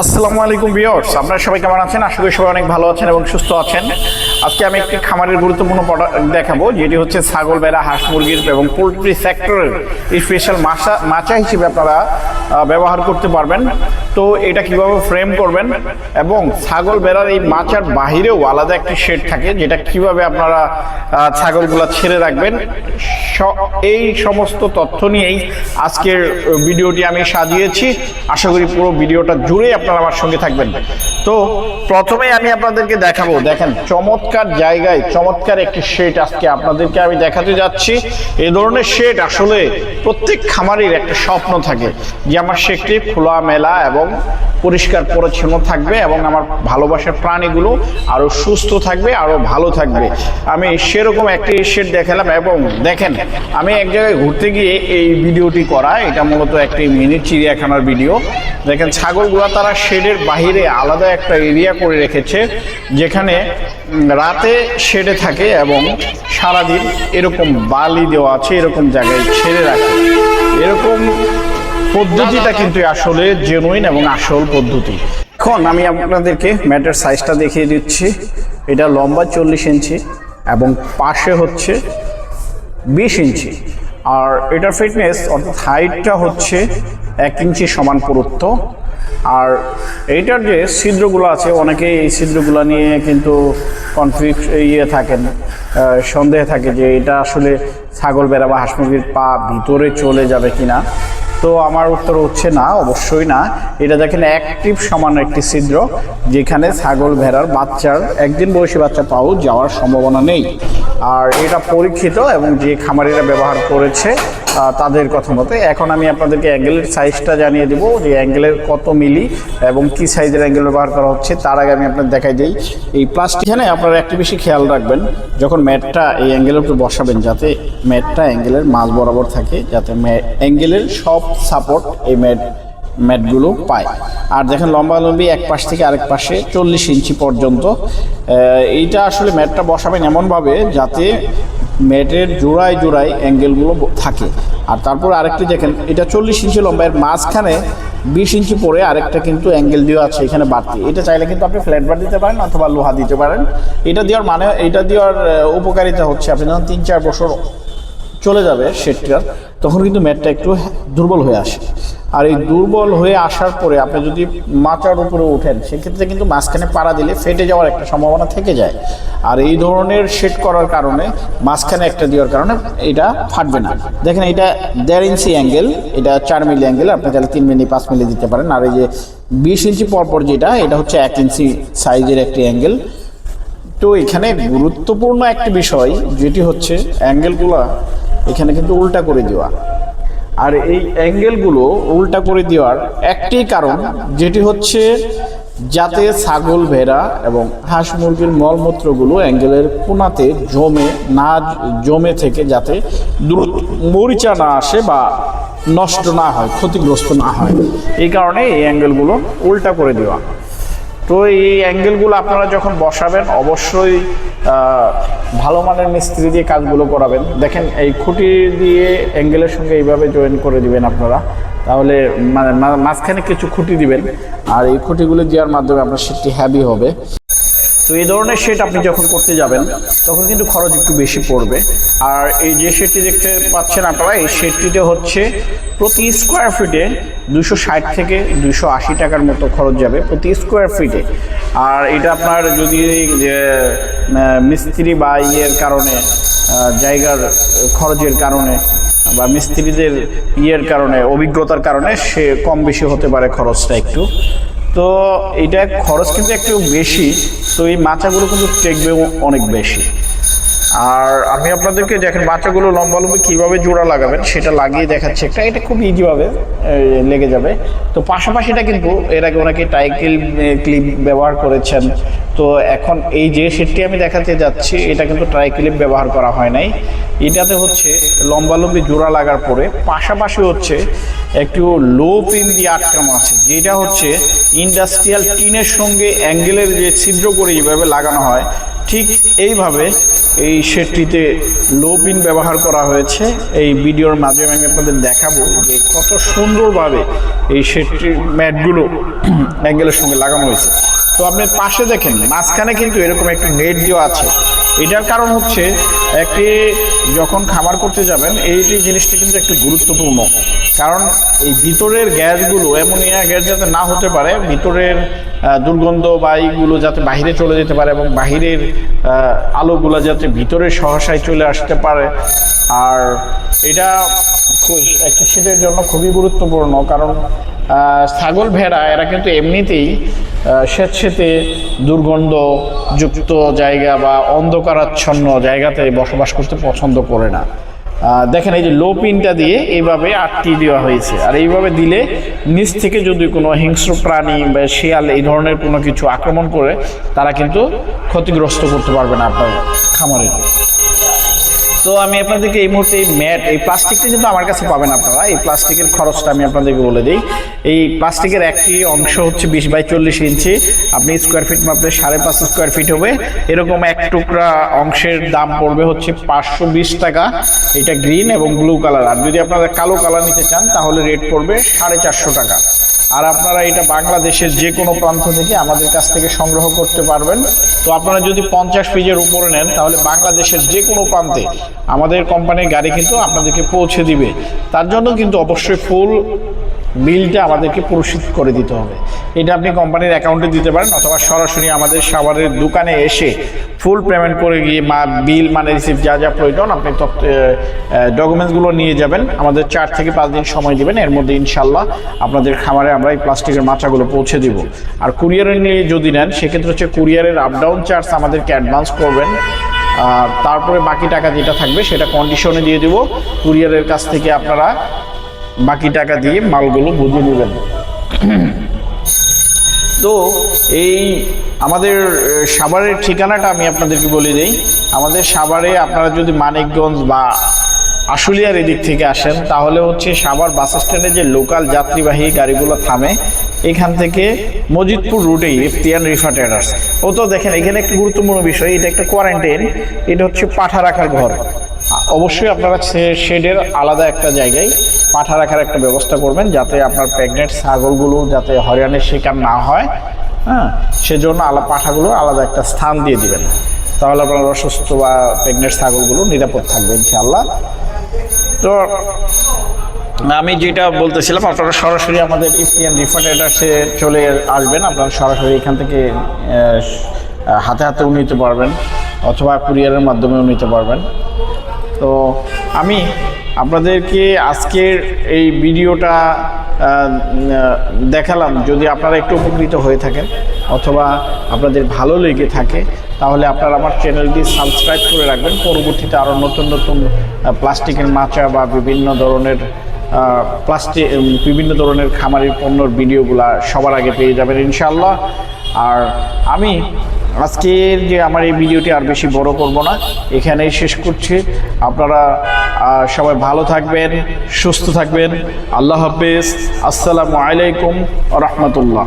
আসসালামু আলাইকুম ভিউয়ার্স, আপনারা সবাই কেমন আছেন? আশা করি সবাই অনেক ভালো আছেন এবং সুস্থ আছেন। আজকে আমি একটি খামারের গুরুত্বপূর্ণ প্রোডাক্ট দেখাবো, যেটি হচ্ছে ছাগল, বেড়া, হাঁস, মুরগির এবং পোলট্রি সেক্টরের স্পেশাল মাছা মাচা হিসেবে আপনারা ব্যবহার করতে পারবেন। তো এটা কীভাবে ফ্রেম করবেন এবং ছাগল, বেড়ার এই মাচার বাহিরেও আলাদা একটি শেড থাকে, যেটা কীভাবে আপনারা ছাগলগুলা ছেড়ে রাখবেন। এই সমস্ত তথ্য নিয়েই আজকের ভিডিওটি আমি সাজিয়েছি। আশা করি পুরো ভিডিওটা জুড়ে আপনারা আমার সঙ্গে থাকবেন। তো প্রথমে আমি আপনাদেরকে দেখাবো, দেখেন, চমৎকার জায়গায়, চমৎকার একটি শেড আজকে আপনাদেরকে আমি দেখাতে যাচ্ছি। এই ধরনের শেড আসলে প্রত্যেক খামারের একটা স্বপ্ন থাকে যে আমার শেডটি খোলা মেলা এবং পরিষ্কার পরিচ্ছন্ন থাকবে এবং আমার ভালোবাসার প্রাণীগুলো আরও সুস্থ থাকবে আরও ভালো থাকবে। আমি সেরকম একটি শেড দেখালাম এবং দেখেন, আমি এক জায়গায় ঘুরতে গিয়ে এই ভিডিওটি করা, এটা মূলত একটি মিনি চিড়িয়াখানার ভিডিও। দেখেন, ছাগলগুলো তারা শেডের বাহিরে আলাদা একটা এরিয়া করে রেখেছে, যেখানে রাতে শেডে থাকে এবং সারাদিন এরকম বালি দেওয়া আছে, এরকম জায়গায় ছেড়ে রাখে। এরকম পদ্ধতিটা কিন্তু আসলে জেনুইন এবং আসল পদ্ধতি। এখন আমি আপনাদেরকে ম্যাটের সাইজটা দেখিয়ে দিচ্ছি। এটা লম্বা চল্লিশ ইঞ্চি এবং পাশে হচ্ছে বিশ ইঞ্চি। আর এটার ফিটনেস অর্থাৎ হাইটটা হচ্ছে এক ইঞ্চি সমান পুরুত্ব। আর এইটার যে ছিদ্রগুলো আছে অনেকে এই ছিদ্রগুলো নিয়ে কিন্তু কনফিউজ ইয়ে থাকেন সন্দেহ থাকে যে এটা আসলে ছাগল বেড়া বা হাঁস মুরগির পা ভিতরে চলে যাবে কিনা। তো আমার উত্তর হচ্ছে না, অবশ্যই না। এটা দেখেন অ্যাক্টিভ সমান একটি ছিদ্র, যেখানে ছাগল ভেড়ার বাচ্চার, একদিন বয়সী বাচ্চা পাও যাওয়ার সম্ভাবনা নেই। আর এটা পরীক্ষিত এবং যে খামারিরা ব্যবহার করেছে তাদের কথা মতে, এখন আমি আপনাদেরকে অ্যাঙ্গেলের সাইজটা জানিয়ে দেবো, যে অ্যাঙ্গেলের কত মিলি এবং কি সাইজের অ্যাঙ্গেল ব্যবহার করা হচ্ছে, তার আগে আমি আপনাদের দেখাই দিই। এই প্লাস্টিক এখানে আপনারা একটু বেশি খেয়াল রাখবেন, যখন ম্যাটটা এই অ্যাঙ্গেলের উপরে বসাবেন, যাতে ম্যাটটা অ্যাঙ্গেলের মাঝ বরাবর থাকে, যাতে অ্যাঙ্গেলের সব সাপোর্ট এই ম্যাট ম্যাটগুলো পায়। আর দেখেন লম্বালম্বি এক পাশ থেকে আরেক পাশে চল্লিশ ইঞ্চি পর্যন্ত। এইটা আসলে ম্যাটটা বসাবেন এমনভাবে যাতে ম্যাটের জোড়ায় জোড়ায় অ্যাঙ্গেলগুলো থাকে। আর তারপর আরেকটি দেখেন, এটা চল্লিশ ইঞ্চি লম্বা, এর মাঝখানে বিশ ইঞ্চি পরে আরেকটা কিন্তু অ্যাঙ্গেল দেওয়া আছে এখানে বাড়তি। এটা চাইলে কিন্তু আপনি ফ্ল্যাট বার দিতে পারেন অথবা লোহা দিতে পারেন। এটা দেওয়ার মানে এটা দেওয়ার উপকারিতা হচ্ছে আপনি যখন তিন চার বছর চলে যাবে শেডটার তখন কিন্তু ম্যাটটা একটু দুর্বল হয়ে আসে। আর এই দুর্বল হয়ে আসার পরে আপনি যদি মাচার উপরে ওঠেন, সেক্ষেত্রে কিন্তু মাঝখানে পাড়া দিলে ফেটে যাওয়ার একটা সম্ভাবনা থেকে যায়। আর এই ধরনের শেড করার কারণে মাঝখানে একটা দেওয়ার কারণে এটা ফাটবে না। দেখেন, এটা দেড় ইঞ্চি অ্যাঙ্গেল, এটা চার মিলি অ্যাঙ্গেল, আপনি তাহলে তিন মিলি, পাঁচ মিলি দিতে পারেন। আর এই যে বিশ ইঞ্চি পরপর যেটা, এটা হচ্ছে এক ইঞ্চি সাইজের একটি অ্যাঙ্গেল। তো এখানে গুরুত্বপূর্ণ একটি বিষয়, যেটি হচ্ছে অ্যাঙ্গেলগুলো এখানে কিন্তু উল্টা করে দেওয়া। আর এই অ্যাঙ্গেলগুলো উল্টা করে দেওয়ার একটি কারণ যেটি হচ্ছে যাতে ছাগল, ভেড়া এবং হাঁস মুরগির মলমূত্রগুলো অ্যাঙ্গেলের কোনাতে জমে না জমে থেকে যাতে দ্রুত মরিচা না আসে বা নষ্ট না হয়, ক্ষতিগ্রস্ত না হয়। এই কারণে এই অ্যাঙ্গেলগুলো উল্টা করে দেওয়া। তো এই অ্যাঙ্গেলগুলো আপনারা যখন বসাবেন, অবশ্যই ভালো মানের মিস্ত্রি দিয়ে কাজগুলো করাবেন। দেখেন, এই খুঁটি দিয়ে অ্যাঙ্গেলের সঙ্গে এইভাবে জয়েন করে দিবেন আপনারা। তাহলে মানে মাঝখানে কিছু খুঁটি দিবেন। আর এই খুঁটিগুলো দেওয়ার মাধ্যমে আপনার সেটি হ্যাভি হবে। তো এই ধরনের শেড আপনি যখন করতে যাবেন, তখন কিন্তু খরচ একটু বেশি পড়বে। আর এই যে শেডটি দেখতে পাচ্ছেন আপনারা, এই শেডটিতে হচ্ছে প্রতি স্কোয়ার ফিটে দুশো ষাট থেকে দুশো আশি টাকার মতো খরচ যাবে প্রতি স্কোয়ার ফিটে আর এটা আপনার যদি মিস্ত্রি বা ইয়ের কারণে জায়গার খরচের কারণে বা মিস্ত্রিদের ইয়ের কারণে, অভিজ্ঞতার কারণে সে কম বেশি হতে পারে খরচটা একটু। তো এটা খরচ কিন্তু একটু বেশি, তো এই মাচাগুলো কিন্তু টেকবে অনেক বেশি। আর আমি আপনাদেরকে দেখেন বাচ্চাগুলো লম্বালম্বি কীভাবে জোড়া লাগাবেন সেটা লাগিয়ে দেখাচ্ছে একটা। এটা খুব ইজিভাবে লেগে যাবে। তো পাশাপাশিটা কিন্তু, এর আগে ওনাকে টাইকেল ক্লিপ ব্যবহার করেছেন তো এখন এই যে সেটটি আমি দেখাতে যাচ্ছি, এটা কিন্তু ট্রাই ক্লিপ ব্যবহার করা হয় নাই। এটাতে হচ্ছে লম্বালম্বি জোড়া লাগার পরে পাশাপাশি হচ্ছে একটু লো পিন দিয়ে আটকানো আছে, যেটা হচ্ছে ইন্ডাস্ট্রিয়াল টিনের সঙ্গে অ্যাঙ্গেলের যে ছিদ্র করে যেভাবে লাগানো হয়। ঠিক এইভাবে এই শেডটিতে লো পিন ব্যবহার করা হয়েছে। এই ভিডিওর মাধ্যমে আমি আপনাদের দেখাবো যে কত সুন্দরভাবে এই শেডটির ম্যাটগুলো অ্যাঙ্গেলের সঙ্গে লাগানো হয়েছে। তো আপনি পাশে দেখেন, মাঝখানে কিন্তু এরকম একটি নেট দেওয়া আছে। এটার কারণ হচ্ছে একটি যখন খাবার করতে যাবেন, এইটি জিনিসটি কিন্তু একটি গুরুত্বপূর্ণ। কারণ এই ভিতরের গ্যাসগুলো অ্যামোনিয়া গ্যাস যাতে না হতে পারে, ভিতরের দুর্গন্ধ বা এইগুলো যাতে বাহিরে চলে যেতে পারে এবং বাহিরের আলোগুলো যাতে ভিতরে সহসায় চলে আসতে পারে। আর এটা একটি শীতের জন্য খুবই গুরুত্বপূর্ণ, কারণ ছাগল ভেড়া, এরা কিন্তু এমনিতেই স্বেচ্ছেতে দুর্গন্ধযুক্ত জায়গা বা অন্ধকারাচ্ছন্ন জায়গাতে বসবাস করতে পছন্দ করে না। দেখেন এই যে লো পিনটা দিয়ে এইভাবে আটকে দেওয়া হয়েছে। আর এইভাবে দিলে নিচ থেকে যদি কোনো হিংস্র প্রাণী বা শিয়াল এই ধরনের কোনো কিছু আক্রমণ করে, তারা কিন্তু ক্ষতিগ্রস্ত করতে পারবে না আপনার খামারের তো আমি আপনাদেরকে এই মুহূর্তে এই ম্যাট, এই প্লাস্টিকটা কিন্তু আমার কাছে পাবেন আপনারা। এই প্লাস্টিকের খরচটা আমি আপনাদেরকে বলে দিই। এই প্লাস্টিকের একটি অংশ হচ্ছে বিশ বাই চল্লিশ ইঞ্চি। আপনি স্কোয়ার ফিট মাপলে সাড়ে পাঁচ স্কোয়ার ফিট হবে। এরকম এক টুকরা অংশের দাম পড়বে হচ্ছে পাঁচশো বিশ টাকা। এটা গ্রিন এবং ব্লু কালার আর যদি আপনারা কালো কালার নিতে চান, তাহলে রেট পড়বে সাড়ে চারশো টাকা। আর আপনারা এটা বাংলাদেশের যে কোনো প্রান্ত থেকে আমাদের কাছ থেকে সংগ্রহ করতে পারবেন। তো আপনারা যদি পঞ্চাশ পেজের উপরে নেন, তাহলে বাংলাদেশের যে কোনো প্রান্তে আমাদের কোম্পানির গাড়ি কিন্তু আপনাদেরকে পৌঁছে দিবে। তার জন্য কিন্তু অবশ্যই ফুল বিলটা আমাদেরকে প্রসিদ্ধ করে দিতে হবে। এটা আপনি কোম্পানির অ্যাকাউন্টে দিতে পারেন অথবা সরাসরি আমাদের সাভারের দোকানে এসে ফুল পেমেন্ট করে গিয়ে মা বিল মানে রিসিভ যা যা প্রয়োজন আপনি ডকুমেন্টসগুলো নিয়ে যাবেন। আমাদের চার থেকে পাঁচ দিন সময় দেবেন। এর মধ্যে ইনশাল্লাহ আপনাদের খামারে আমরা এই প্লাস্টিকের মাত্রাগুলো পৌঁছে দিব। আর কুরিয়ারে নিয়ে যদি নেন, সেক্ষেত্রে হচ্ছে কুরিয়ারের আপ ডাউন চার্জ আমাদেরকে অ্যাডভান্স করবেন। আর তারপরে বাকি টাকা যেটা থাকবে, সেটা কন্ডিশনে দিয়ে দিব। কুরিয়ারের কাছ থেকে আপনারা বাকি টাকা দিয়ে মালগুলো বুঝে নেবেন। তো এই আমাদের সাভারের ঠিকানাটা আমি আপনাদেরকে বলে দিই। আমাদের সাভারে আপনারা যদি মানিকগঞ্জ বা আশুলিয়ার এদিক থেকে আসেন, তাহলে হচ্ছে সাভার বাস স্ট্যান্ডে যে লোকাল যাত্রীবাহী গাড়িগুলো থামে, এখান থেকে মজিদপুর রুটেই এফতিয়ান রিফা ও তো দেখেন, এখানে একটা গুরুত্বপূর্ণ বিষয়, এটা একটা কোয়ারেন্টাইন এটা হচ্ছে পাঠা রাখার ঘর। অবশ্যই আপনারা সে- শেডের আলাদা একটা জায়গায় পাঠা রাখার একটা ব্যবস্থা করবেন যাতে আপনার প্রেগনেন্ট ছাগলগুলো যাতে হরিয়ানের শিকার না হয় হ্যাঁ? সেজন্য আলা পাঠাগুলো আলাদা একটা স্থান দিয়ে দিবেন। তাহলে আপনার অসুস্থ বা প্রেগনেন্ট ছাগলগুলো নিরাপদ থাকবে ইনশাআল্লাহ। তো আমি যেটা বলতেছিলাম, আপনারা সরাসরি আমাদের ইফতিয়ান রিফান্ডার্সে চলে আসবেন। আপনারা সরাসরি এখান থেকে হাতে হাতেও নিতে পারবেন, অথবা কুরিয়ারের মাধ্যমেও নিতে পারবেন। তো আমি আপনাদেরকে আজকের এই ভিডিওটা দেখালাম। যদি আপনারা একটু উপকৃত হয়ে থাকেন অথবা আপনাদের ভালো লেগে থাকে, তাহলে আপনারা আমার চ্যানেলটি সাবস্ক্রাইব করে রাখবেন। পরবর্তীতে আরও নতুন নতুন প্লাস্টিকের মাচা বা বিভিন্ন ধরনের প্লাস্টিক বিভিন্ন ধরনের খামারের পণ্যর ভিডিওগুলা সবার আগে পেয়ে যাবেন ইনশাআল্লাহ। আর আমি আজকের যে আমার এই ভিডিওটি আর বেশি বড় করব না, এখানেই শেষ করছি। আপনারা সবাই ভালো থাকবেন, সুস্থ থাকবেন। আল্লাহ হাফেজ। আসসালামু আলাইকুম রহমতুল্লাহ।